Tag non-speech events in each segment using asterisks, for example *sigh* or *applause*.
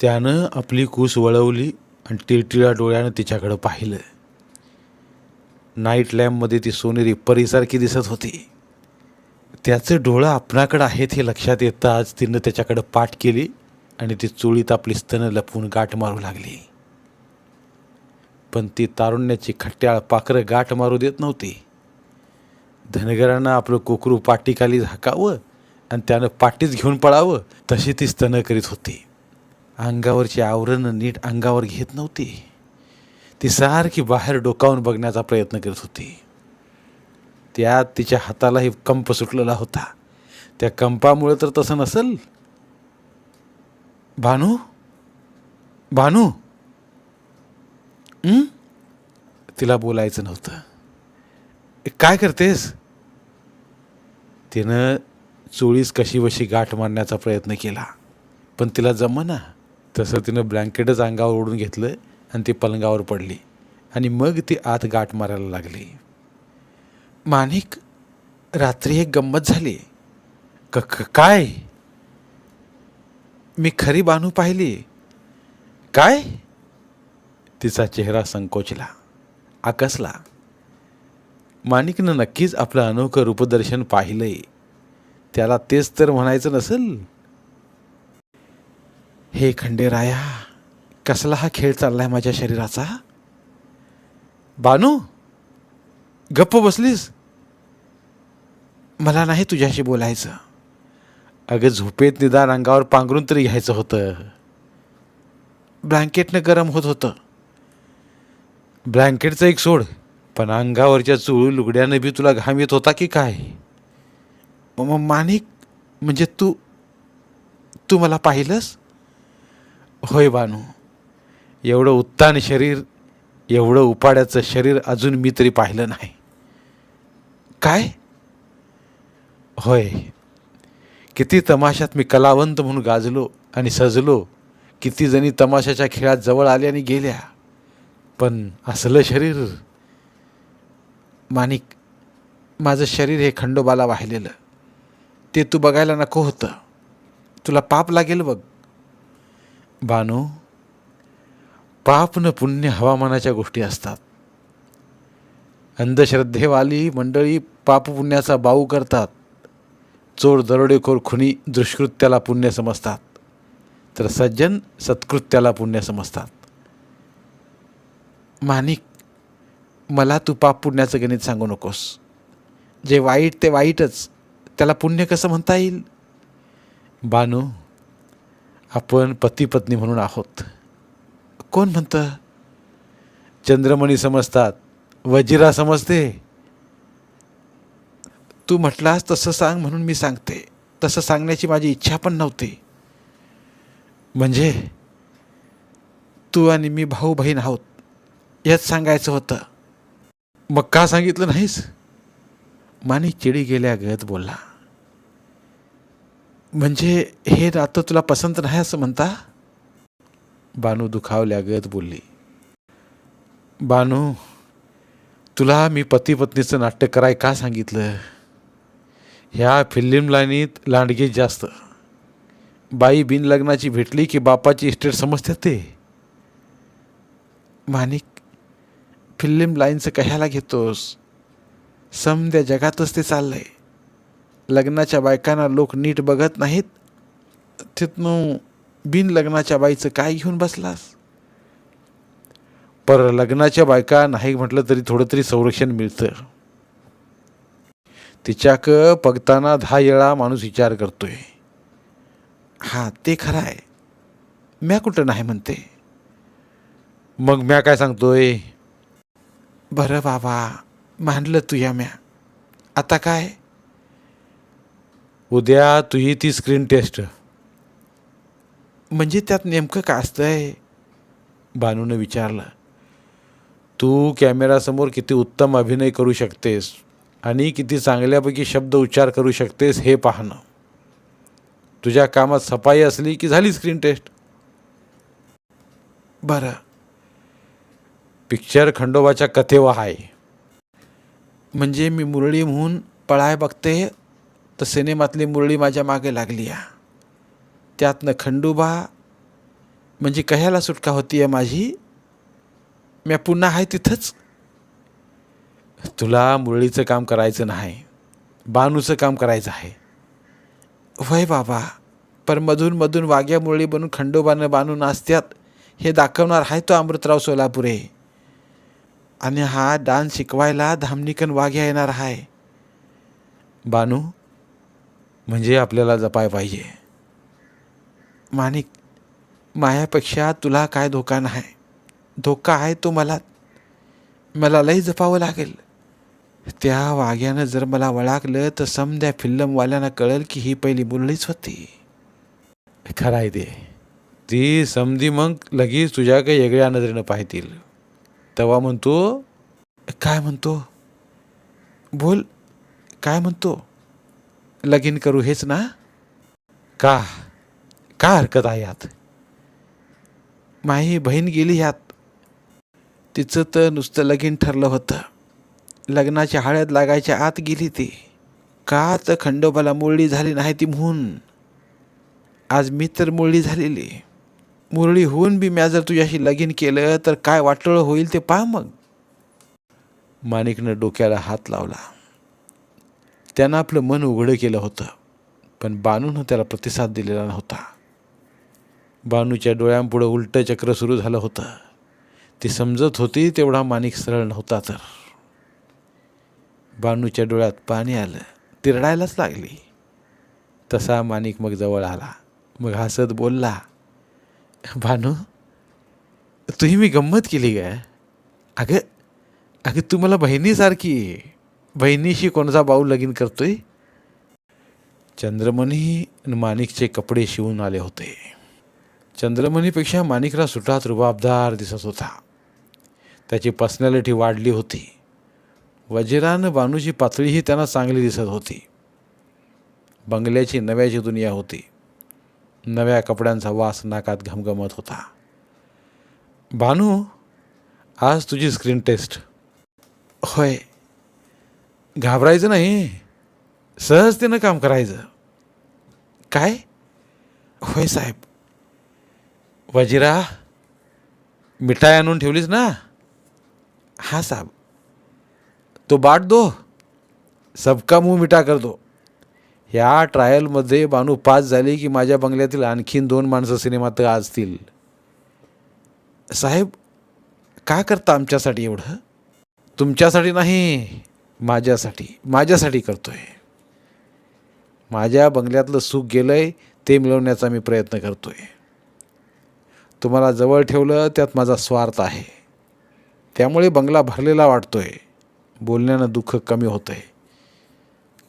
त्यानं आपली कूस वळवली आणि टिळटिळा डोळ्यानं तिच्याकडं पाहिलं. नाईट लॅम्पमध्ये ती सोनेरी परीसारखी दिसत होती. त्याचं डोळं आपणाकडं आहेत हे लक्षात येताच तिनं त्याच्याकडं पाठ केली आणि ती चोळीत आपली स्तनं लपवून गाठ मारू लागली. पण ती तारुण्याची खट्ट्याळ पाखरं गाठ मारू देत नव्हती. धनगरानं आपलं कोकरू पाठीखाली झाकावं आणि त्यानं पाठीच घेऊन पळावं तशी ती स्तनं करीत होती. अंगावरची आवरणं नीट अंगावर घेत नव्हती. ती सारखी बाहेर डोकावून बघण्याचा प्रयत्न करत होती. त्यात तिच्या हातालाही कंप सुटलेला होता. त्या कंपामुळे तर तसं नसल. भानू? भानू? तिला बोलायचं नव्हतं. काय करतेस? तिनं चोळीस कशी वशी गाठ मारण्याचा प्रयत्न केला. पण तिला जमना. तसं तिनं ब्लँकेटच अंगावर ओढून घेतलं आणि ती पलंगावर पडली. आणि मग ती आत गाठ मारायला लागली. माणिक रात्री एक गंमत झाली. क काय? मी खरी बानू पाहिली. काय? तिचा चेहरा संकोचला आकसला. माणिकनं नक्कीच आपलं अनोखं रूपदर्शन पाहिलंय. त्याला तेच तर म्हणायचं नसेल? हे खंडेराया कसला हा खेळ चाललाय माझ्या शरीराचा? बानू गप्प बसलीस? मला नाही तुझ्याशी बोलायचं. अगं झोपेत निदान अंगावर पांघरून तरी घ्यायचं होतं. ब्लँकेटनं गरम होत होतं. ब्लँकेटचं एक सोड पण अंगावरच्या चुळू लुगड्यानं बी तुला घाम येत होता की काय? मग माणिक म्हणजे तू तू मला पाहिलंस? होय बानू एवढं उत्तान शरीर एवढं उपाड्याचं शरीर अजून मी तरी पाहिलं नाही. काय? होय. किती तमाशात मी कलावंत म्हणून गाजलो आणि सजलो. किती जणी तमाशाच्या खेळात जवळ आल्या आणि गेल्या. पण असलं शरीर माणिक माझं शरीर हे खंडोबाला वाहिलेलं. ते तू बघायला नको होतं. तुला पाप लागेल बघ. बानू पाप न पुण्य हवामानाच्या गोष्टी असतात. अंधश्रद्धेवाली मंडळी पाप पुण्याचा बाऊ करतात. चोर दरोडेखोर खुनी दुष्कृत्याला पुण्य समजतात. तर सज्जन सत्कृत्याला पुण्य समजतात. माणिक मला तू पाप पुण्याचं गणित सांगू नकोस. जे वाईट ते वाईटच त्याला पुण्य कसं म्हणता येईल? बानू आपण पती पत्नी म्हणून आहोत. कोण म्हणतं? चंद्रमणी समजतात वजिरा समजते. तू म्हटलास तसं सांग म्हणून मी सांगते. तसं सांगण्याची माझी इच्छा पण नव्हती. म्हणजे तू आणि मी भाऊ बहीण आहोत याच सांगायचं होतं. मग का सांगितलं नाहीस? माने चिडी गेल्या गत बोलला. म्हणजे हे नातं तुला पसंत नाही असं म्हणता? बानू दुखावल्यागत बोलली. बानू तुला मी पती पत्नीचं नाट्य कराय का सांगितलं? ह्या फिल्म लाईनीत लांडगे जास्त. बाई बिन लग्नाची भेटली की बापाची इस्टेट समजते ते. माणिक फिल्म लाईनचं कशाला घेतोस? समद्या जगातच ते चाललंय. लग्नाच्या बायकांना लोक नीट बघत नाहीत? तिथनं बिन लग्नाच्या बाईचं काय घेऊन बसलास? पर लग्नाच्या बायका नाही म्हटलं तरी थोडं तरी संरक्षण मिळतं. तिच्याक बघताना दहा वेळा माणूस विचार करतोय. हां ते खरं आहे. म्या कुठं नाही म्हणते. मग म्या काय सांगतोय? बरं बाबा मानलं तुया म्या. आता काय? उद्या तुझी ती स्क्रीन टेस्ट म्हणजे त्यात नेमकं काय असतंय? बानूनं विचारलं. तू कॅमेरासमोर किती उत्तम अभिनय करू शकतेस आणि किती चांगल्यापैकी शब्द उच्चार करू शकतेस हे पाहणं. तुझ्या कामात सफाई असली की झाली स्क्रीन टेस्ट बरं. पिक्चर खंडोबाच्या कथेवर आहे. म्हणजे मी मुरळी म्हणून पळाय बघते तर सिनेमातली मुरळी माझ्या मागे लागली आहे त्यातनं खंडोबा म्हणजे कह्याला सुटका होती आहे माझी? मी पुन्हा आहे तिथंच. तुला मुरळीचं काम करायचं नाही बानूचं काम करायचं आहे. वय बाबा पर मधून मधून वाघ्या मुरळी बनून खंडोबानं बानू नाचत्यात हे दाखवणार आहे तो अमृतराव सोलापुरे. आणि हा डान्स शिकवायला धामणीकन वाघ्या येणार आहे बानू म्हणजे आपल्याला जपाय पाहिजे. माणिक मायापेक्षा तुला काय धोका नाही. धोका आहे तो मला मला लई जपावं लागेल. त्या वाघ्यानं जर मला वळाकलं तर समद्या फिल्मवाल्यांना कळेल की ही पहिली मुरळीच होती. खरं आहे ते. ती समधी मग लगेच तुझ्याकडे वेगळ्या नजरेनं पाहतील. तेव्हा म्हणतो काय म्हणतो? बोल काय म्हणतो? लगीन करू हेच ना? का? का हरकत आहे यात? माही बहीण गेली ह्यात तिचं तर नुसतं लगीन ठरलं होतं. लग्नाच्या हळद लागायच्या आत गेली ती. का तर खंडोबाला मुरळी झाली नाही ती म्हणून? आज मी तर मुरळी झालेली. मुरळी होऊन बी म्या जर तुझ्याशी लगीन केलं तर काय वाटळ होईल ते पहा मग. माणिकनं डोक्याला हात लावला. त्यानं आपलं मन उघडं केलं होतं पण बानूनं त्याला प्रतिसाद दिलेला नव्हता. बानूच्या डोळ्यांपुढं उलटं चक्र सुरू झालं होतं. ती समजत होती तेवढा माणिक सरळ नव्हता तर. बानूच्या डोळ्यात पाणी आलं ती रडायलाच लागली. तसा माणिक मग जवळ आला. मग हसत बोलला बानू तुही मी गंमत केली का अगं अगं तू मला बहिणीसारखी आहे. बहिणीशी कोणाचा भाऊ लगीन करतोय? चंद्रमणी माणिकचे कपडे शिवून आले होते. चंद्रमणीपेक्षा माणिकला सुटात रुबाबदार दिसत होता. त्याची पर्सनॅलिटी वाढली होती. वजिरानं बानूची पातळीही त्यांना चांगली दिसत होती. बंगल्याची नव्याची दुनिया होती. नव्या कपड्यांचा वास नाकात घमघमत होता. भानू आज तुझी स्क्रीन टेस्ट. होय घाबरायचं नाही. सहजतेनं काम करायचं. काय? होय साहेब. वजिरा मिठाई आणून ठेवलीस ना? हा साहेब. तो बाट दो. सबका मुंह मिठा कर दो. ह्या ट्रायलमध्ये बानू पास झाली की माझ्या बंगल्यातील आणखीन दोन माणसं सिनेमात असतील. साहेब का करता आमच्यासाठी एवढं? तुमच्यासाठी नाही. माझ्यासाठी माझ्यासाठी करतो आहे माझ्या बंगल्यातलं सुख गेलं आहे ते मिळवण्याचा मी प्रयत्न करतो आहे तुम्हाला जवळ ठेवलं त्यात माझा स्वार्थ आहे. त्यामुळे बंगला भरलेला वाटतो आहे बोलण्यानं दुःख कमी होतं आहे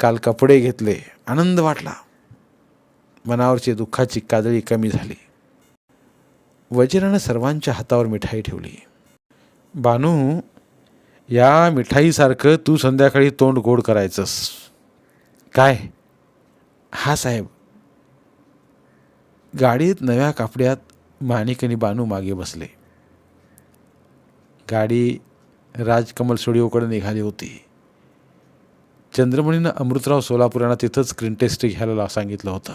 काल कपडे घेतले आनंद वाटला. मनावरची दुःखाची काजळी कमी झाली. वजीरानं सर्वांच्या हातावर मिठाई ठेवली. बानू या मिठाईसारखं तू संध्याकाळी तोंड गोड करायचंस. काय? हा साहेब. गाडीत नव्या कापड्यात माणिक आणि बानू मागे बसले. गाडी राजकमल स्टुडिओकडे निघाली होती. चंद्रमणीनं अमृतराव सोलापूर यांना तिथंच स्क्रीन टेस्ट घ्यायला सांगितलं होतं.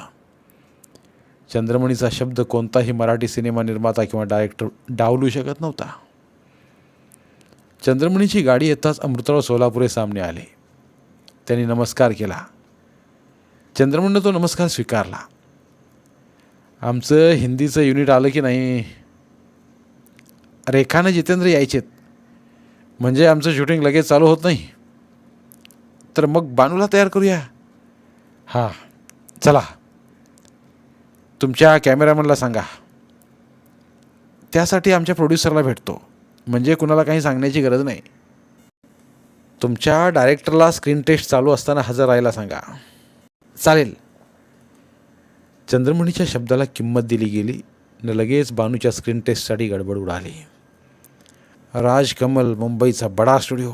चंद्रमणीचा शब्द कोणताही मराठी सिनेमा निर्माता किंवा डायरेक्टर डावलू शकत नव्हता. चंद्रमणीची गाडी येताच अमृतराव सोलापुरे सामने आले. त्यांनी नमस्कार केला. चंद्रमणनं तो नमस्कार स्वीकारला. आमचं हिंदीचं युनिट आलं की नाही? रेखानं जितेंद्र यायचेत. म्हणजे आमचं शूटिंग लगेच चालू होत नाही. तर मग बानूला तयार करूया? हां चला. तुमच्या कॅमेरामनला सांगा. त्यासाठी आमच्या प्रोड्युसरला भेटतो. म्हणजे कुणाला काही सांगण्याची गरज नाही. तुमच्या डायरेक्टरला स्क्रीन टेस्ट चालू असताना हजर राहायला सांगा. चालेल. चंद्रमणीच्या शब्दाला किंमत दिली गेली न लगेच बानूच्या स्क्रीन टेस्टसाठी गडबड उडाली. राजकमल मुंबईचा बडा स्टुडिओ.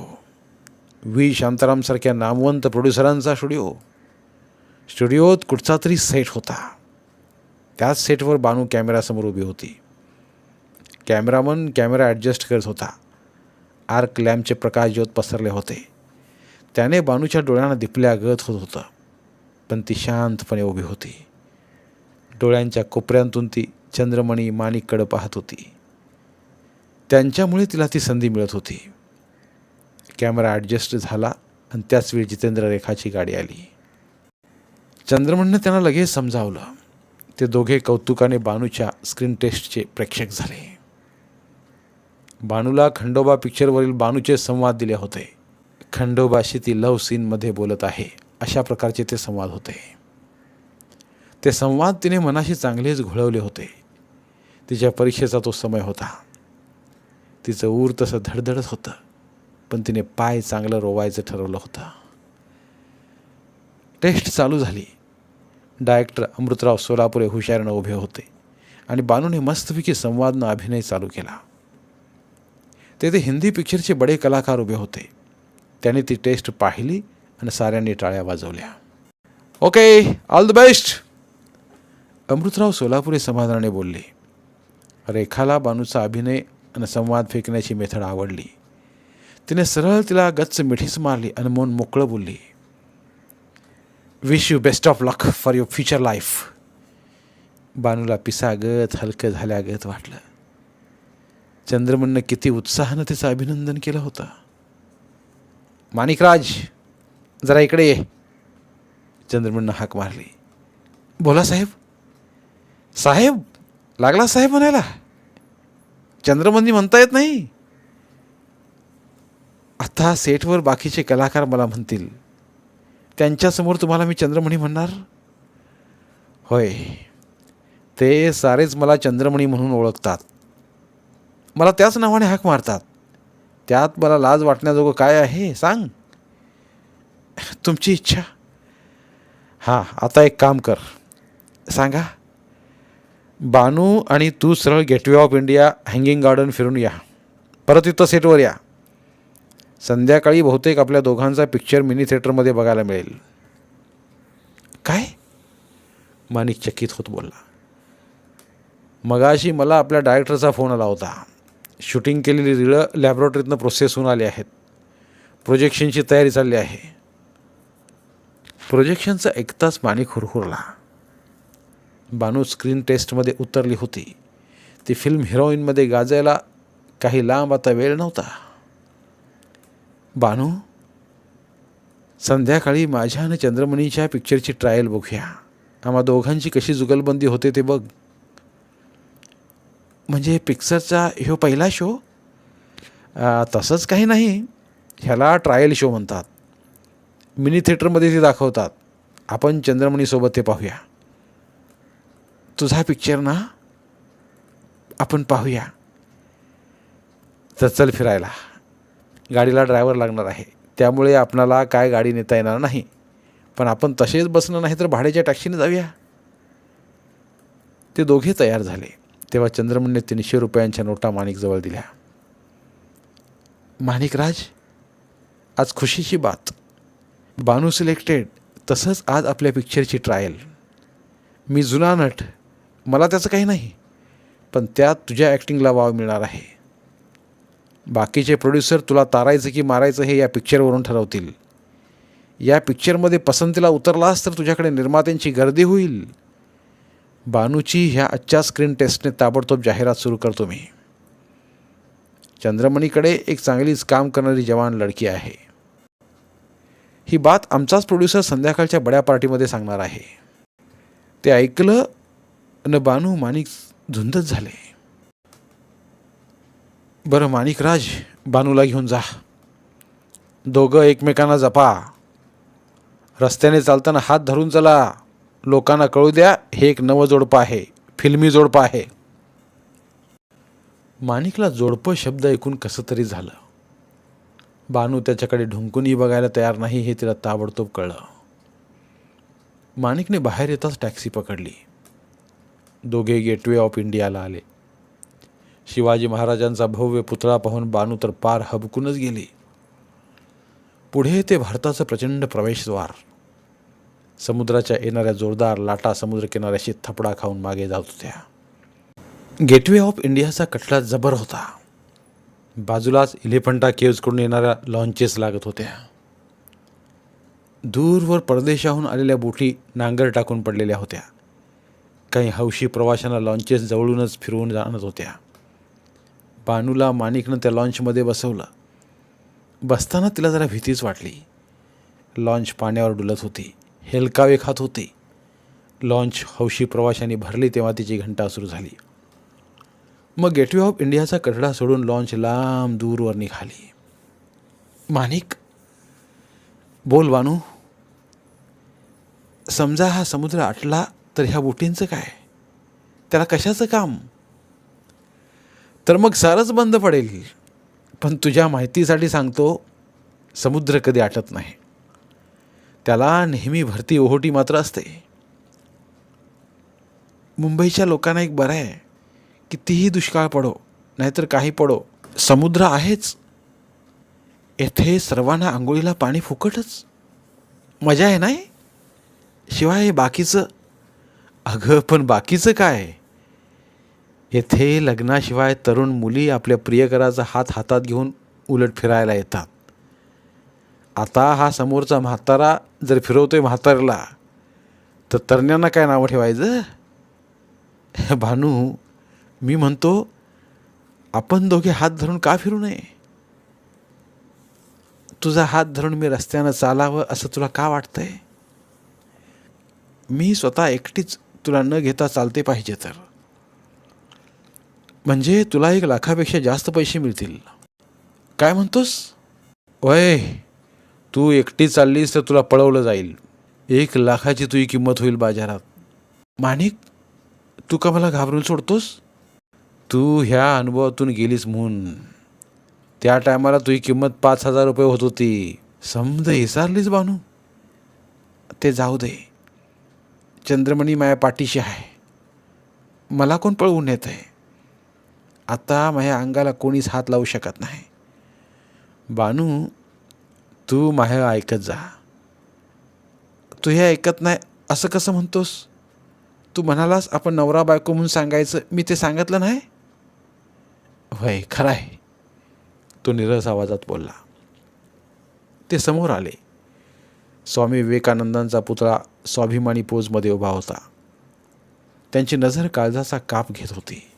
व्ही. शांतारामसारख्या नामवंत प्रोड्युसरांचा स्टुडिओ. स्टुडिओत कुठचा तरी सेट होता. त्याच सेटवर बानू कॅमेरासमोर उभी होती. कॅमेरामन कॅमेरा ॲडजस्ट करत होता. आर्क लॅम्पचे प्रकाश ज्योत पसरले होते. त्याने बानूच्या डोळ्यांना दिपल्यागत होत होतं. पण ती शांतपणे उभी होती. डोळ्यांच्या कोपऱ्यांतून ती चंद्रमणी माणिककडं पाहत होती. त्यांच्यामुळे तिला ती संधी मिळत होती. कॅमेरा ॲडजस्ट झाला आणि त्याच वेळी जितेंद्र रेखाची गाडी आली. चंद्रमणनं त्यांना लगेच समजावलं. ते दोघे कौतुकाने बानूच्या स्क्रीन टेस्टचे प्रेक्षक झाले. बानूला खंडोबा पिक्चरवरील बानूचे संवाद दिले होते. खंडोबाशी ती लव्ह सीनमध्ये बोलत आहे. अशा प्रकारचे ते संवाद होते. ते संवाद तिने मनाशी चांगलेच घोळवले होते. तिच्या परीक्षेचा तो समय होता. तिचं ऊर तसं धडधडत होतं. पण तिने पाय चांगलं रोवायचं ठरवलं होतं. टेस्ट चालू झाली. डायरेक्टर अमृतराव सोलापुरे हुशारीनं उभे होते. आणि बानूने मस्तपैकी संवादनं अभिनय चालू केला. तेथे हिंदी पिक्चरचे बडे कलाकार उभे होते. त्याने ती टेस्ट पाहिली आणि साऱ्यांनी टाळ्या वाजवल्या. Okay all the best Amrutrao Solapure समाधानाने बोलले. रेखाला बानूचा अभिनय आणि संवाद फेकण्याची मेथड आवडली. तिने सरळ तिला गच्च मिठीच मारली आणि मन मोकळं बोलली. Wish you best of luck for your future life बानूला पिसागत हलकं झाल्यागत वाटलं. चंद्रमननं किती उत्साहानं त्याचं अभिनंदन केलं होतं. माणिकराज जरा इकडे ये. चंद्रमणनं हाक मारली. बोला साहेब. साहेब लागला साहेब म्हणायला. चंद्रमणी म्हणता येत नाही. आता सेटवर बाकीचे कलाकार मला म्हणतील. त्यांच्यासमोर तुम्हाला मी चंद्रमणी म्हणणार? होय. ते सारेच मला चंद्रमणी म्हणून ओळखतात. मला त्याच नावाने हाक मारतात. त्यात मला लाज वाटण्याजोगं काय आहे? सांग. तुमची इच्छा. हां आता एक काम कर. सांगा. बानू आणि तू सरळ gateway of India hanging garden फिरून या. परत इथं सेटवर या. संध्याकाळी बहुतेक आपल्या दोघांचा पिक्चर मिनी थिएटरमध्ये बघायला मिळेल. काय? माणिक चकित होत बोलला. मगाशी मला आपल्या डायरेक्टरचा फोन आला होता. शूटिंग केलेली रिळं लॅबोरेटरीतनं प्रोसेस होऊन आली आहेत. प्रोजेक्शनची तयारी चालली आहे. प्रोजेक्शनचा एकताच माणिक हुरहुरला बानू स्क्रीन टेस्टमध्ये उतरली होती. ती फिल्म हिरोईनमध्ये गाजायला काही लांब आता वेळ नव्हता. बानू संध्याकाळी माझ्या आणि चंद्रमणीच्या पिक्चरची ट्रायल बघूया. आम्हा दोघांची कशी जुगलबंदी होते ते बघ. म्हणजे पिक्चरचा ह्यो पहिला शो तसंच काही नाही. ह्याला ट्रायल शो म्हणतात. मिनी थिएटरमध्ये ते दाखवतात. आपण चंद्रमणीसोबत ते पाहूया. तुझा पिक्चर ना आपण पाहूया. तर चल फिरायला. गाडीला ड्रायव्हर लागणार आहे. त्यामुळे आपणाला काय गाडी नेता येणार नाही. पण आपण तसेच बसणं नाही तर भाड्याच्या टॅक्सीने जाऊया. ते दोघे तयार झाले. तेव्हा चंद्रमणने तीनशे रुपयांच्या नोटा माणिकजवळ दिल्या. माणिकराज आज खुशीची बात. बानू सिलेक्टेड तसंच आज आपल्या पिक्चरची ट्रायल मी जुना नट मला त्याचं काही नाही पण त्यात तुझ्या ॲक्टिंगला वाव मिळणार आहे. बाकीचे प्रोड्युसर तुला तारायचं की मारायचं हे या पिक्चरवरून ठरवतील. या पिक्चरमध्ये पसंतीला उतरलास तर तुझ्याकडे निर्मात्यांची गर्दी होईल. बानूची ह्या आजच्या स्क्रीन टेस्टने ताबडतोब जाहिरात सुरू करतो मी. चंद्रमणीकडे एक चांगलीच काम करणारी जवान लडकी आहे. ही बात आमचाच प्रोड्युसर संध्याकाळच्या बड्या पार्टीमध्ये सांगणार आहे. ते ऐकलं न बानू माणिक झुंदच झाले. बरं माणिकराज बानूला घेऊन जा. दोघं एकमेकांना जपा. रस्त्याने चालताना हात धरून चला. लोकांना कळू द्या हे एक नवं जोडपं आहे फिल्मी जोडपं आहे. माणिकला जोडपं शब्द ऐकून कसं तरी झालं. बानू त्याच्याकडे ढुंकूनही बघायला तयार नाही हे तिला ताबडतोब कळलं. माणिकने बाहेर येताच टॅक्सी पकडली. दोघे गेटवे ऑफ इंडियाला आले. शिवाजी महाराजांचा भव्य पुतळा पाहून बानू तर पार हबकूनच गेली. पुढे ते भारताचं प्रचंड प्रवेशद्वार. समुद्राच्या येणाऱ्या जोरदार लाटा समुद्रकिनाऱ्याशी थपडा खाऊन मागे जात होत्या. गेटवे ऑफ इंडियाचा कटला जबर होता. बाजूलाच इलेफंटा केव्जकडून येणाऱ्या लॉन्चेस लागत होत्या. दूरवर परदेशाहून आलेल्या बोटी नांगर टाकून पडलेल्या होत्या. काही हौशी प्रवाशांना लॉन्चेस जवळूनच फिरवून जाणत होत्या. बानूला माणिकनं त्या लॉन्चमध्ये बसवलं. बसताना तिला जरा भीतीच वाटली. लॉन्च पाण्यावर डुलत होती. हेलकावे खात होते. लॉन्च हौशी प्रवाशांनी भरली तेव्हा तिची घंटा सुरू झाली. मग गेटवे ऑफ इंडियाचा कठडा सोडून लॉन्च लांब दूरवर निघाली. माणिक बोल बानू. समजा हा समुद्र आटला तर ह्या बोटींचं काय? त्याला कशाचं काम? तर मग सारच बंद पडेल. पण तुझ्या माहितीसाठी सांगतो समुद्र कधी आटत नाही. त्याला नेहमी भरती ओहोटी मात्र असते. मुंबईच्या लोकांना एक बरं आहे कितीही दुष्काळ पडो नाहीतर काही पडो समुद्र आहेच. येथे सर्वांना आंघोळीला पाणी फुकटच. मजा आहे नाही? शिवाय हे बाकीचं अगं पण बाकीचं काय? येथे लग्नाशिवाय तरुण मुली आपल्या प्रियकराचा हात हातात घेऊन उलट फिरायला येतात. आता हा समोरचा म्हातारा जर फिरवतोय म्हाताऱ्याला तर तरण्यांना काय नावं ठेवायचं? *laughs* भानू मी म्हणतो आपण दोघे हात धरून का फिरू नये? तुझा हात धरून मी रस्त्यानं चालावं असं तुला का वाटतंय? मी स्वतः एकटीच तुला न घेता चालते पाहिजे तर. म्हणजे तुला एक लाखापेक्षा जास्त पैसे मिळतील. काय म्हणतोस? वय! तू एकटी चाललीस तर तुला पळवलं जाईल. एक लाखाची तुझी किंमत होईल बाजारात. माणिक तू का मला घाबरून सोडतोस? तू ह्या अनुभवातून गेलीस म्हणून. त्या टायमाला तुझी किंमत पाच हजार रुपये होत होती. समज हिसारलीस बानू. ते जाऊ दे. चंद्रमणी माया पाठीशी आहे. मला कोण पळवून येत आहे आता माझ्या अंगाला कोणीच हात लावू शकत नाही. बानू तू माझ्या ऐकत जा. तू हे ऐकत नाही असं कसं म्हणतोस? तू म्हणालास आपण नवरा बायको म्हणून सांगायचं मी ते सांगितलं नाही? होय खरं आहे. तो निरस आवाजात बोलला. ते समोर आले. स्वामी विवेकानंदांचा पुतळा स्वाभिमानी पोजमध्ये उभा होता. त्यांची नजर काळजाचा काप घेत होती.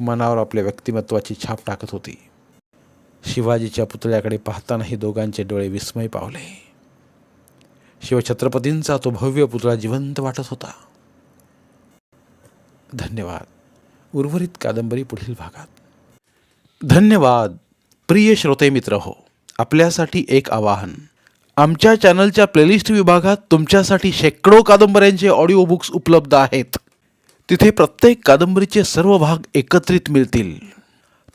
मनावर आपल्या व्यक्तिमत्वाची छाप टाकत होती. शिवाजीच्या पुतळ्याकडे पाहतानाही दोघांचे डोळे विस्मय पावले. शिवछत्रपतींचा तो भव्य पुतळा जिवंत वाटत होता. धन्यवाद. उर्वरित कादंबरी पुढील भागात. धन्यवाद. प्रिय श्रोते मित्र हो आपल्यासाठी एक आवाहन. आमच्या चॅनलच्या प्लेलिस्ट विभागात तुमच्यासाठी शेकडो कादंबऱ्यांचे ऑडिओ बुक्स उपलब्ध आहेत. तिथे प्रत्येक कादंबरीचे सर्व भाग एकत्रित मिळतील.